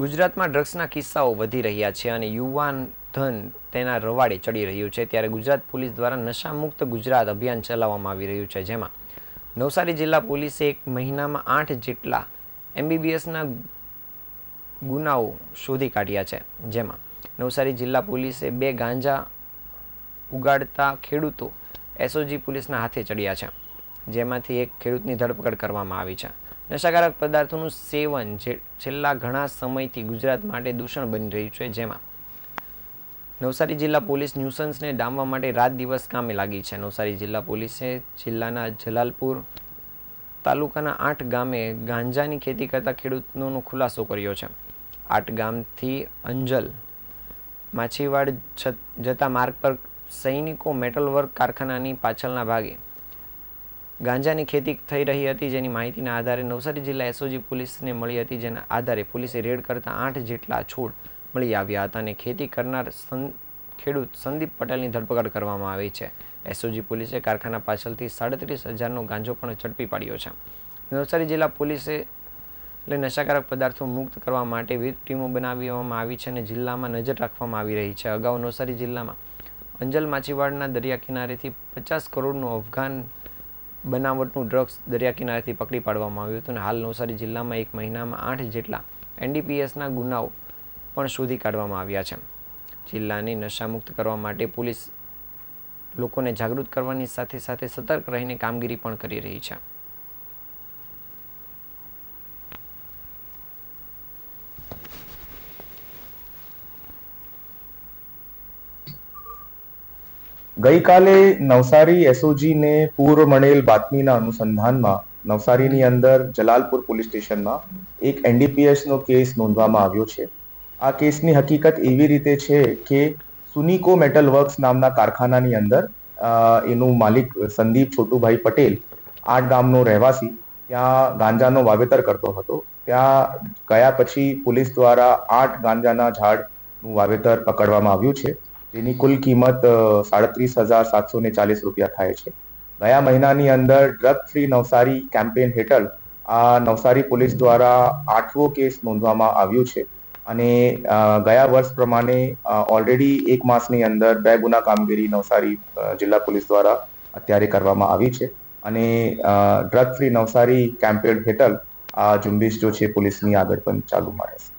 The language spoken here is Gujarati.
ગુજરાતમાં ડ્રગ્સના કિસ્સાઓ વધી રહ્યા છે અને યુવાન ધન તેના રવાડે ચડી રહ્યું છે. ત્યારે ગુજરાત પોલીસ દ્વારા નશામુક્ત ગુજરાત અભિયાન ચલાવવામાં આવી રહ્યું છે, જેમાં નવસારી જિલ્લા પોલીસે એક મહિનામાં આઠ જેટલા એમબીબીએસના ગુનાઓ શોધી કાઢ્યા છે. જેમાં નવસારી જિલ્લા પોલીસે બે ગાંજા ઉગાડતા ખેડૂતો એસઓજી પોલીસના હાથે ચડ્યા છે. જેમાંથી એક ખેડૂતની ધરપકડ કરવામાં આવી છે. નશાકારક પદાર્થોનું સેવન જે છેલ્લા ઘણા સમયથી ગુજરાત માટે દૂષણ બની રહ્યું છે. જેમાં નવસારી જિલ્લા પોલીસ ન્યુસન્સને ડામવા માટે રાત દિવસ કામે લાગી છે. નવસારી જિલ્લા પોલીસે જિલ્લાના જલાલપુર તાલુકાના આઠ ગામે ગાંજાની ખેતી કરતા ખેડૂતોનો ખુલાસો કર્યો છે. આઠ ગામથી અંજલ માછીવાડ જતા માર્ગ પર સૈનિકો મેટલ વર્ક કારખાનાની પાછળના ભાગે ગાંજાની ખેતી થઈ રહી હતી, જેની માહિતીના આધારે નવસારી જિલ્લા એસઓજી પોલીસને મળી હતી, જેના આધારે પોલીસે રેડ કરતા આઠ જેટલા છોડ મળી આવ્યા હતા અને ખેતી કરનાર ખેડૂત સંદીપ પટેલની ધરપકડ કરવામાં આવી છે. એસઓજી પોલીસે કારખાના પાછળથી સાડત્રીસ હજારનો ગાંજો પણ ઝડપી પાડ્યો છે. નવસારી જિલ્લા પોલીસે એટલે નશાકારક પદાર્થો મુક્ત કરવા માટે વિવિધ ટીમો બનાવવામાં આવી છે અને જિલ્લામાં નજર રાખવામાં આવી રહી છે. અગાઉ નવસારી જિલ્લામાં અંજલ માછીવાડના દરિયા કિનારેથી પચાસ કરોડનું અફઘાન બનાવટનું ડ્રગ્સ દરિયા કિનારેથી પકડી પાડવામાં આવ્યું હતું અને હાલ નવસારી જિલ્લામાં એક મહિનામાં આઠ જેટલા એનડીપીએસના ગુનાઓ પણ શોધી કાઢવામાં આવ્યા છે. જિલ્લાની નશામુક્ત કરવા માટે પોલીસ લોકોને જાગૃત કરવાની સાથે સાથે સતર્ક રહીને કામગીરી પણ કરી રહી છે. ગઈકાલે નવસારી એસઓજીને પૂર્વ મળેલ બાતમીના અનુસંધાનમાં નવસારીની અંદર જલાલપુર પોલીસ સ્ટેશનમાં એક એનડીપીએસ નો કેસ નોંધવામાં આવ્યો છે. આ કેસની હકીકત એવી રીતે છે કે સુનિકો મેટલ વર્ક્સ નામના કારખાનાની અંદર એનું માલિક સંદીપ છોટુભાઈ પટેલ આઠ ગામનો રહેવાસી, ત્યાં ગાંજાનો વાવેતર કરતો હતો. ત્યાં ગયા પછી પોલીસ દ્વારા આઠ ગાંજાના ઝાડનું વાવેતર પકડવામાં આવ્યું છે. જેની કુલ કિંમત સાડત્રીસ હજાર સાતસો ને ચાલીસ રૂપિયા થાય છે. ગયા મહિનાની અંદર ડ્રગ ફ્રી નવસારી કેમ્પેન હેઠળ આ નવસારી પોલીસ દ્વારા આઠવો કેસ નોંધવામાં આવ્યું છે. અને ગયા વર્ષ પ્રમાણે ઓલરેડી એક માસની અંદર બે ગુના કામગીરી નવસારી જિલ્લા પોલીસ દ્વારા અત્યારે કરવામાં આવી છે. અને ડ્રગ ફ્રી નવસારી કેમ્પેન હેઠળ આ ઝુંબેશ જો છે, પોલીસની આગળ પણ ચાલુ મળે રહેશે